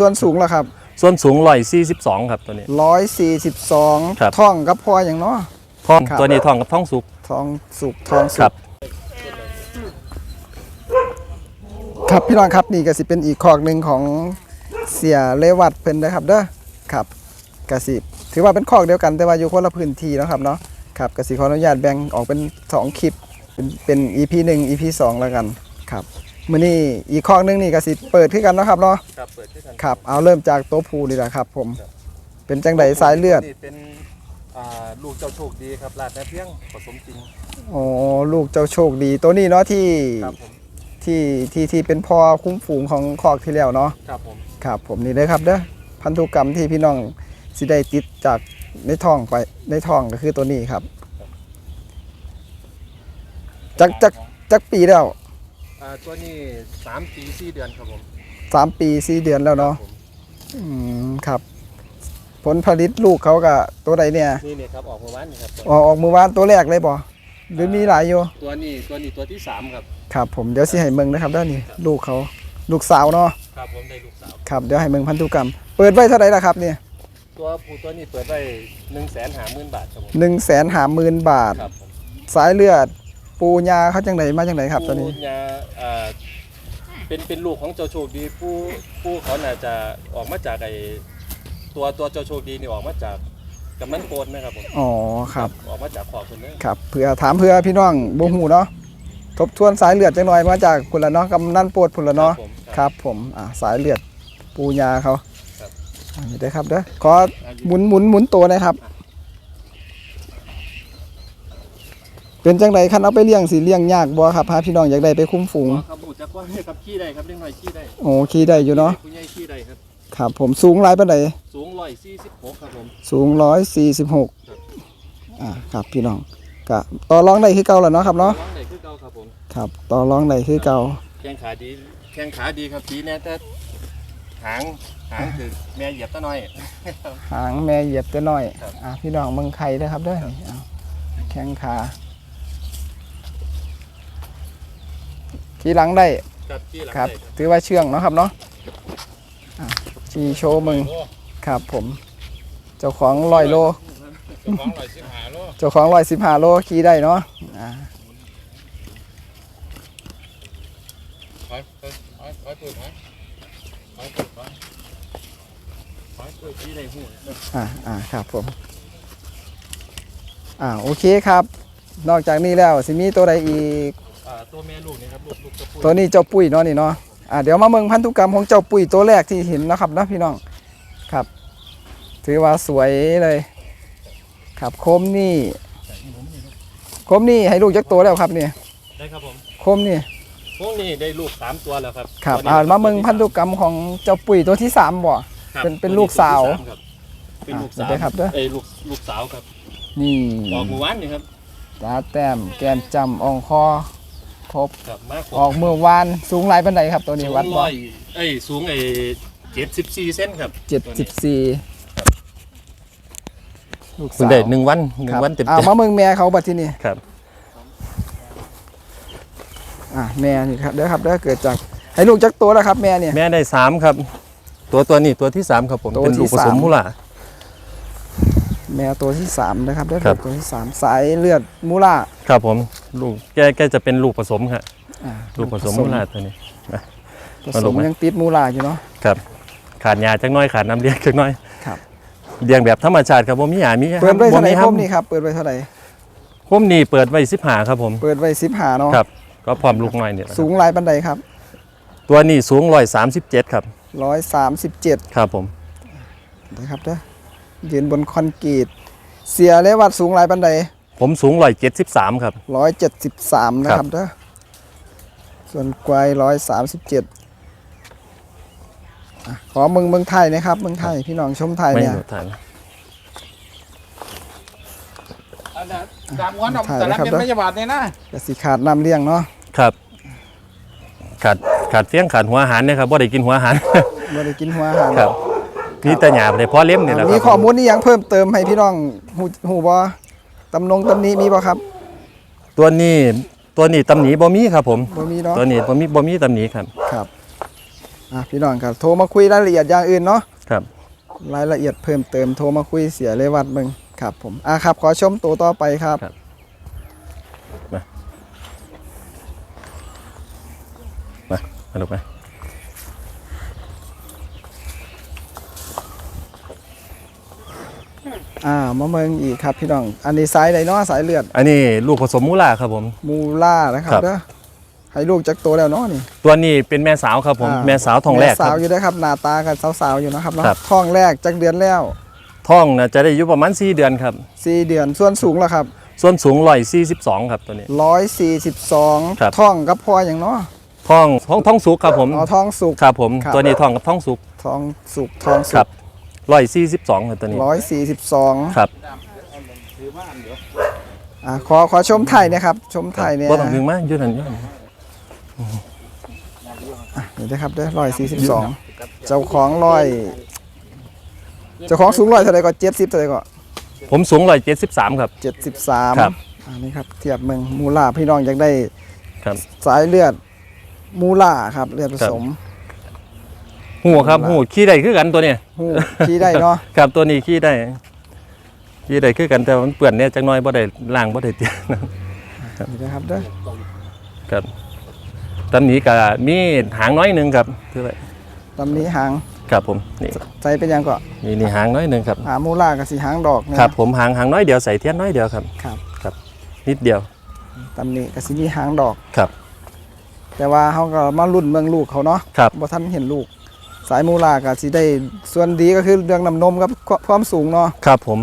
ส่วนสูงล่ะครับ ส่วนสูง142ครับตัวนี้142ครับท่องกับพออย่างเนาะ ท้องครับ ตัวนี้ท้องกับท้องสุกทองสุกทองคสุรักบ ครับพี่น้องครับนี่ก็สิเป็นอีกคอกหนึ่งของเสียเลวัดเพิ่นนะครับเด้อครับกสิถือว่าเป็นคอกเดียวกันแต่ว่าอยู่คนละพื้นที่เนาะครับเนาะครับกสิขออนุญาตแบ่งออกเป็นสองคลิปเป็นเป็น EP 1 EP 2แล้วกันครับ มื้อนี้อีกคอกหนึงนี่ก็สิเปิดขึ้นกันเนาะครับเนาะครับเปิดด้วยกันครับเอาเริ่มจากโต๊ะผูนี่แหละครับ ผม เป็นจังไดสายเลือดนี่เป็นอ่าลูกเจ้าโชคดีครับลาดแม่เพียงผสมจริงอ๋อลูกเจ้าโชคดีตัวนี้เนาะที่ครับผมที่ที่ที่เป็นพ่อคุ้มฝูงของคอกที่แล้วเนาะครับผมครับผมนี่เลยครับเด้อพันธุกรรมที่พี่น้องสิได้ติดจากในท้องไปในท้องก็คือตัวนี้ครับจักจักจักปีแล้ว อ่าตัวนี้สามปีสี่เดือนครับผมสามปีสี่เดือนแล้วเนาะผมอืมครับ ผลผลิตลูกเขากับตัวใดเนี่ยนี่เนี่ยครับออกเมื่อวานนี่ครับออกออกมือวานตัวแรกเลยบ่หรือมีหลายอยู่ตัวนี้ตัวนี้ตัวที่สามครับครับ ผมเดี๋ยวสิให้เมืองนะครับด้านนี้ลูกเขาลูกสาวเนาะครับผมได้ลูกสาวครับเดี๋ยวให้เมืองพันธุกรรม เปิดไว้เท่าไหร่ล่ะครับเนี่ยตัวผู้ตัวนี้เปิดไว้หนึ่งแสนหาหมื่นบาทครับผมหนึ่งแสนหาหมื่นบาท ครับผมสายเลือด ปูยาเขาจังไดมาจังไดครับ ตัวนี้ ผู้ยาอ่าเป็นเป็นลูกของเจ้าโชคดีผู้ผู้เขาน่าจะออกมาจากไอตัวตัวเจ้าโชคดีนี่ออกมาจากกำนันโพนนะครับผมอ๋อครับ ออกมาจากขอบคนนึงครับเพื่อถามเพื่อพี่น้องบ่ฮู้เนาะทบทวนสายเลือดจังหน่อยมาจากพุ่นละเนาะกำนันโปวดพุ่นละเนาะผม ครับ ผมอ่าสายเลือดปูยาเขาครับ อันนี้ได้อครับเด้อขอหมุนหมุนหมุนตัวหนะครับ เป็นจังไดคันเอาไปเลี้ยงสิเลี้ยงยากบ่ครับพาพี่น้องอยากได้ไปคุ้มฝูงครับบุจากว่าครับขี้ได้ครับเล็กน้อยขี้ได้โอ้ขี่ได้อยู่เนาะผู้ใหญ่ขี้ได้ครับครับ ผมสูงหลายปานใดสูงร้อยสี่สิบหกครับผมสูง146อ่าครับพี่น้องก็ต่อรองได้คือเก่าแล้วเนาะครับเนาะร้องได้คือเก่าครับผมครับต่อรองได้คือเก่าแข้งขาดีแข้งขาดีครับทีแน่แต่หางหางคือแม่เหยียบตะน้อยหางแม่เหยียบตัวน้อยครับอะพี่น้องเมืองไข่ด้วยครับเด้วยเอาแข้งขา ขี่หลังได้ครับที่หลังครับ ได้ถือว่าเชื่องเนาะครับเนาะอะชีโชว์มึงครับผม เจ้าของลอยโล เจ้าของร้อยสิบห้าโลเจ้าของลอยสิบห้าโลขี่ได้เนาะอ่าถอยถอยถอยถอยปืนถอยถอยปืนถอยถอยปืนขี้ได้หูอ่าอ่าครับผม อ่าโอเคครับ นอกจากนี้แล้วสิมีตัวใดอีกอ่า ตัวแม่ลูกนี่ครับลูกลูกตัวผู้ตัวนี้เจ้าปุ้ยเนาะนี่เนาะอ่าเดี๋ยวมาเมืองพันธุกรรมของเจ้าปุ้ยตัวแรกที่เห็นนะครับนะพี่น้องครับ ถือว่าสวยเลยครับโคมนี่โคมนี่ให้ลูกจักตัวแล้วครับเนี่ยได้ครับผมโคมนี่พวกนี้ได้ลูกสามตัวแล้วครับครับตัวนี้อ่ามาเมืองพันธุกรรมของเจ้าปุ้ยตัวที่สามบ่ครับเป็นเป็นลูกสาวครับเป็นลูกอะสาวเดี๋ยวครับเด้อเอ้ยลูกลูกสาวครับ นี่ออกเมื่อวานนี่ครับตาแต้มแก้มจำอ่องคอ ครบครับมากออกเมื่อวานสูงหลายปันไดครับตัวนี้สูงวัดบ่ร้อยเอ้ยสูงไอ้เจ็ดสิบสี่เซนครับเจ็ดสิบสี่ลูกคุณสาวได้หนึ่งวันหนึ่คงรับวันเต็มอ่าเต็มมาเมืองแม่เขาบัดที่นี่ครับอ่าแม่นี่ครับเด้อครับเด้อเกิดจากให้ลูกจักตัวแล้วครับแม่เนี่ย แม่ได้สามครับ ตัวตัวนี้ตัวที่สามครับผมตัวเป็นลูกที่ผสสามมมูล่าแม่ตัวที่สามนะครับเด้อครับ ตัวที่สามสายเลือดมูล่าครับผม ลูกแกแกจะเป็นลูกผสมครับอ่าลูกผสมมูล่าตัวนี้ผมาสลูมกไหม ยังติดมูล่าอยู่เนาะ ครับ ขาดยาจักหน้อยขาดน้ำเลี้ยงจักหน้อยครับ เลี้ยงแบบธรรมชาติครับผมมีหยามีเปิดไว้เท่าไหร่บ่พมนี่ครับ เปิดไว้เท่าไหร่ผมนี่เปิดไว้สิบหาครับผม เปิดไว้สิบห้าเนาะ ครับ ก็พร้อมลูกน้อยเนี่ยแหละสูงหลายปันไดครับตัวนี้สูงร้อยสามสิบเจ็ดครับร้อยสามสิบเจ็ดครับผม นะครับเด้อยืนบนคอนกรีต เสียและวัดสูงหลายปันได ผมสูงร้อยเจ็ดสิบสามครับร้อยเจ็ดสิบสามนะคครัรับบเด้อส่วนกวายร้อยสามสิบเจ็ดขอเมืองเมืองไทยนะครับเมืองไทยพี่น้องชมไทยไม่เนี่ยหนุทานสามวันออกถ่ายแต่นะละครับเป็นพยาบาลเนี่ยนะกสิขาดน้ำเลี้ยงเนาะครับ ขาดขาดเฟี้ยงขาดหัวอาหารเนี่ยครับว่าได้กินหัวอาหารไม่ได้กินหัวอาหารครับนี่แต่หยาบเลยเพราะเลี้ยมเนี่ยแหละคมีรับข้อมูลนี่ยังเพิ่มเติมให้พี่น้องหูหูบอ ตำนงตำนี้มีบ่ครับ ตัวนี้ตัวนี้ตำหนิบ่มีครับผมบ่มีเนาะตัวนี้บ่มีบ่มีตำหนิครับครับอะพี่น้องครับโทรมาคุยรายละเอียดอย่างอื่นเนาะครับ รายละเอียดเพิ่มเติมโทรมาคุยเสียเลยวัดมึงครับผมอะครับ ขอชมตัวต่อไปครับครับมามาลูกไห อ่ามาเมืองอีกครับพี่น้อง อันนี้สายใดเนาะสายเลือด อันนี้ลูกผสมมูลาครับผม มูล่านะครับครับเด้อให้ลูกจักตัวแล้วเนาะนี่ ตัวนี้เป็นแม่สาวครับผมอ่าแม่สาวทองแรกม่คสารัวบอยู่นะครับหน้าตากันสาวๆอยู่นะครับเนาะครับท้องแรกจักเดือนแล้วท้องนะจะได้อายุประมาณ 4 เดือนครับสี่เดือนส่วนสูงแล้วครับ ส่วนสูง142ครับตัวนี้ร้อยสี่สิบสองครับท้องกับพ่ออย่างเนาะท้องท้องท้องสุกครับผมอ๋อท้องสุกครับผมครับตัวนี้ท้องกับท้องสุกท้องสุกท้อง คสุรับก142ครับตัวนี้ร้อยสี่สิบสองครับถือมาอันเดียวอ่าขอขอชมไทยนะครับ ชมไทยเนี่ยบ่ต้องดึงมาอยู่นั่นอยู่นั่นนี่นะครับเด้อร้อยสี่สิบสองเจ้าของร้อยเจ้าของสูงร้อยเท่าไหร่ก็เจ็ดสิบเท่าไหร่ก็ผมสูง173ครับเจ็ดสิบสามครับอันนี้ครับเทียบเมืองมูล่าพี่น้องอยากได้ครับสายเลือดมูล่าครับเลือดผสม หูครับหูขี้ได้คือกันตัวเนี้ยหูขี้ได้เนาะครับตัวนี้ขี้ได้ขี้ได้คือกันแต่ว่ามันเปื้อนเนี่ยจักหน้อยบ่ได้ล้างบ่ได้เตียนี่นะครับเด้อครับตอนนี้ก็มีหางน้อยหนึงครับคือไว้ตำนี้หางครับผมนี่ใส่เป็นหยังก็นี่นี่หางน้อยหนึงครับหามูล่ากับสีหางดอกเนี่ยครับ ผมหางหางน้อยเดียวใส่เทียนน้อยเดียวครับครับครับ นิดเดียวตำนี้กับสีมีหางดอกครับ แต่ว่าเขาก็มารุ่นเมืองลูกเขาเนาะครับบ่ทันเห็นลูก สายมูลาก็สิได้ส่วนดีก็คือเรื่องน้ำนมกับความสูงเนาะครับผม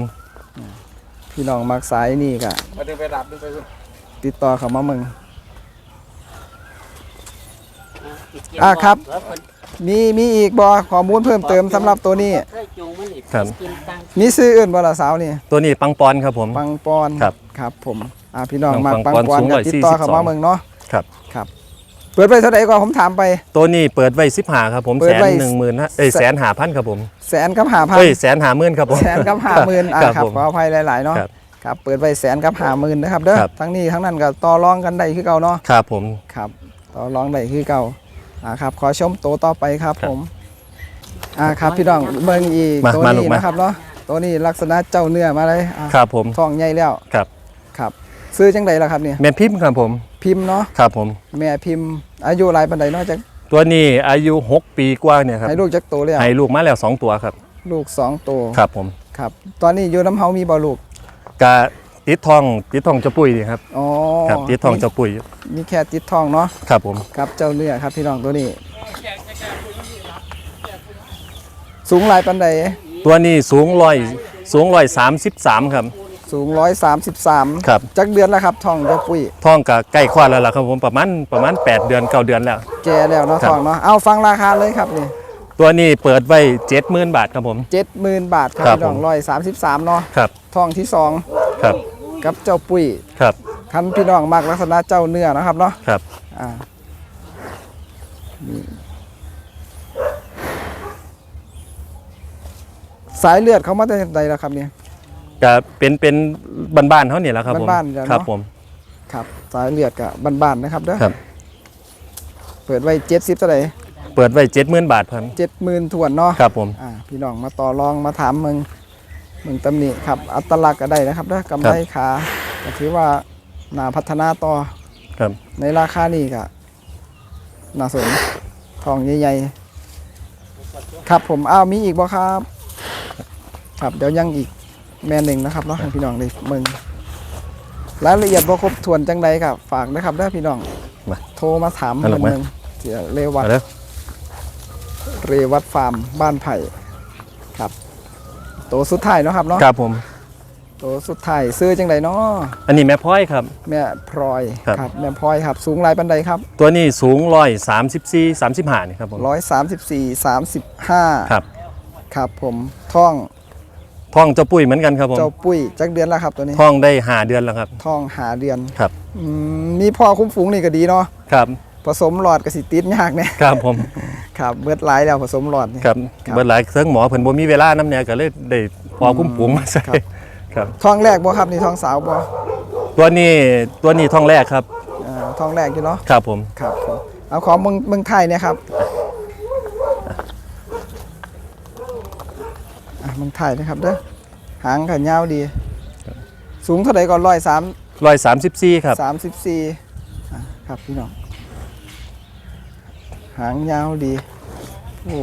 พี่น้องมักสายนี่ก็มาดึงไปดับดึงไปสุดติดต่อเขามาเมืองอะครับ มีมีอีกบ่ข้อมูลเพิ่มเติมสำหรับตัวนี้เคยจูงมันอีกครับกินตังมีซื้ออื่นบ่ล่ะสาวนี่ ตัวนี้ปังปอนครับผม ปังปอน ครับ ครับผม อะพี่น้องปังมักปัปังงปอนปอนสูงก็ติดต่อเขามา142เมืองเนาะ ครับ ครับ เปิดไปเท่าไหร่ก็ผมถามไป ตัวนี้เปิดไว้15ครับผมเปิแสดนไว้ หนึ่งหมื่นฮะเอ้ยแสแสนหาพันครับผมแสนกับหาพันเอ้ยแสนหาหมื่นครับผม แสนกับหาหมื่นอะครับผมขออภัยหลายๆเนาะครับครับเปิดไว้แสนกับหาหมื่นนะครับเด้อครับ ทั้งนี้ทั้งนั้นก็ต่อรองกันได้คือเก่าเนาะครับผม ครับต่อรองได้คือเก่าอ่าครับขอชมตัวต่อไปครับครับผมอ่าครับพี่น้องเบิ่งอีกมาตัวมาลูนี้กมา นะครับเนาะตัวนี้ลักษณะเจ้าเนื้อมาเลยอะครับผมท้องใหญ่แล้วครับ ครับ ซื้อจังใดล่ะครับเนี่ยแม่นพิมพ์ครับผม พิมพ์เนาะครับผม แม่พิมพ์ อายุหลายปานใดเนาะจักตัวนี้อายุ 6 ปีกว่าเนี่ยครับให้ลูกจักโตแล้วให้ลูกมาแล้ว 2 ตัวครับ ลูกสองตัวครับผมครับ ตอนนี้อยู่น้ำเฮามีบ่ลูกกะติดทองติดทองเจ้าปุ้ยนี่ครับอ๋อครับติดทองเจ้าปุ้ยมีแค่ติดทองเนาะครับผมครับเจ้าเนื้อครับพี่น้องตัวนี้ สูงหลายปันใดตัวนี้สูงร้อยสูงร้อยสามสิบสามครับ สูงร้อยสามสิบสามครับ จักเดือนแล้วครับทองเจ้าปุ้ยทองกะใกล้คลอดแล้วล่ะครับผมประมาณประมาณ 8 เดือน9เดือนแล้ว แก่แล้วเนาะครับ ทองเนาะเอาฟังราคาเลยครับนี่ตัวนี้เปิดไว้70,000บาทครับผม เจ็ดหมื่นบาทครับครับพี่น้องผม ร้อยสามสิบสามเนาะครับทองที่สองครับกับเจ้าปุ้ยครับคันพี่น้องมักลักษณะเจ้าเนื้อนะครับเนาะครับอ่านี่สายเลือดเขามาแต่ใดแล้วครับเนี่ย ก็เป็นเป็นบ้านๆเขานี่แหละครับผมบ้านๆจ้ะเนอะ ครับผมครับสายเลือดกับบ้านๆนะครับเด้อครับ เปิดไว้เจ็ดสิบเท่าไหร่เปิดไว้70,000บาทครับเจ็ดหมื่นถวนเนาะครับผม อ่าพี่น้องมาต่อรองมาถามมึงมึงตำหนิครับ อัตลักษณ์ก็ได้นะครับเด้อกำไรขาก็ถือว่าน่าพัฒนาต่อครับ ในราคานี้ก็น่าสนทองใหญ่ๆครับผมอ้าวมีอีกบ่ครับ ครับเดี๋ยวยังอีก แม่หนึ่งนะครับเนาะให้พี่น้องได้มึงรายละเอียดบ่ครบถ้วนจังใดครับฝากนะครับเด้อพี่น้องมาโทรมาถามเอาหรอเพิ่นไหม เมืองเสียเรวัต เอาเด้อเรวัตฟาร์มบ้านไผ่ครับตัวสุดท้ายเนาะครับเนาะครับผม ตัวสุดท้ายซื้อจังใดเนาะอันนี้แม่พ้อยครับ แม่พลอยครับ แม่พลอยครับ สูงหลายปันใดครับตัวนี้สูง134 35นี่ครับผมร้อยสามสิบสี่สามสิบห้าครับ ครับผมท่อง ทองเจ้าปุ้ยเหมือนกันครับผมเจ้าปุ้ยจักเดือนแล้วครับตัวนี้ทองได้ห้าเดือนแล้วครับท่องหาเดือนครับอืมมีพ่อคุ้มฝูงนี่ก็ดีเนาะครับ ผสมหลอดกับสิติดยากเนี่ยครับผมครับเบิดหลายแล้วผสมหลอดนี่ครับครับเบิดหลายเทิงหมอเพิ่นบ่มีเวลาน้ำเนี่ยก็เลยได้พอคุ้มปุ๋งมาใส่ครับครับท่องแรกบ่ครับนี่ท่องสาวบ่ตัวนี้ตัวนี้ท้องแรกครับอ่าท่องแรกอยู่เนาะครับผมครับผมเอาของเมืองเมืองไทยเนี่ยครับ อะ มึงถ่ายนะครับเด้อหางกันยาวดี สูงเท่าไหร่ก่อนร้อยสามร้อยสามสิบสี่ครับสามสิบสี่อะครับพี่น้องหางยาวดีโอ้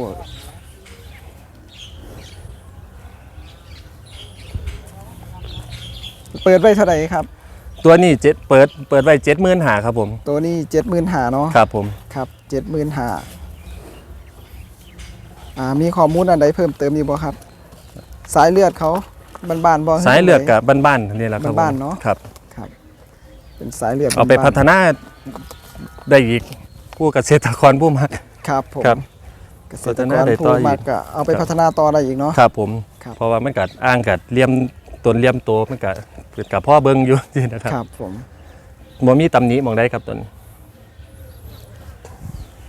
เปิดไว้เท่าไหร่ครับ ตัวนี้เจ็ดเปิดเปิดไว้เจ็ดหมื่นหาครับผม ตัวนี้เจ็ดหมื่นหาเนาะครับผมครับเจ็ดหมื่นหาอ่ามีข้อมูลอันใดเพิ่มเติมอีกบ่ครับ สายเลือดเขาบ้านๆบ่สายเลือดกับบ้านๆนี่แหละครับผมบ้านๆเนาะครับครับเป็นสายเลือดเอาไปบ้พันฒนาได้อีกผู้เกษตรกรผู้มาๆครับผมครับเกษตรพัฒกนารได้ต่ผู้ออีกมากก็เอาไปครับพัฒนาต่อได้อีกเนาะครับผมครับเพราะว่ามันกัดอ้างกัดเลี่ยมต้นเลี่ยมโตมันกัดเกิดกับพ่อเบิ้งอยู่นี่นะครับครับผมบ่มีตำหนิหมองได้ครับต้น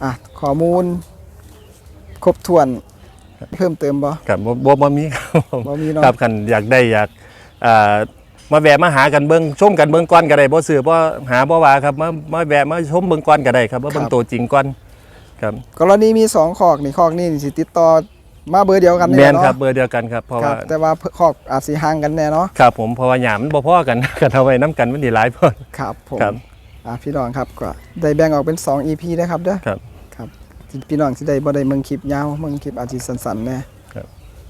อะข้อมูล ครบถ้วน เพิ่มเติมบ่ครับบ่บ่บ่มีครับผมบ่มีเนาะครับคันอยากได้อยากอ่ามาแวะมาหากันเบิ่งชมกันเบิ่งก่อนก็ได้บ่ซื้อบ่หาบ่ว่าครับมามาแวะมาชมเบิ่งก่อนก็ได้ครับว่าเบิ่งตัวจริงก่อนครับกรณีมีสองคอกนี่คอกนี่สิติดต่อมาเบอร์เดียวกันนี่แม่นเนาะครับเบอร์เดียวกันครับเพราะครัว่าบแต่ว่าคอกอาจสิห่างกันแน่เนาะครับผมเพราะว่าหยามมันบ่พอกันกันเอาไว้นํกันมันสิหลายพอครับผมครับอะพี่น้องครับก็ได้แบ่งออกเป็น 2 EP นะครับเด้อครับครับที่ พี่น้องสิได้บ่ได้เมืองคลิปยาวเมืองคลิปอาจสิสั้นๆแน่ครับ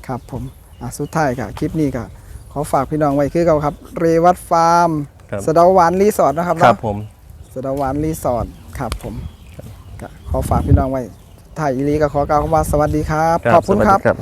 ครับผมอะสุดท้ายค่ะคลิปนี้ก็ขอฝากพี่น้องไว้คือเก่าครับ เรวัตฟาร์มครับ สะเดาหวานรีสอร์ทนะครับครับเนาะผม สะเดาหวานรีสอร์ทครับผมก็ขอฝากพี่น้องไว้ถ่ายอีหลีก็ขอกล่าวคำว่าสวัสดีครับ ขอบคุณสวัสคดีรับครับ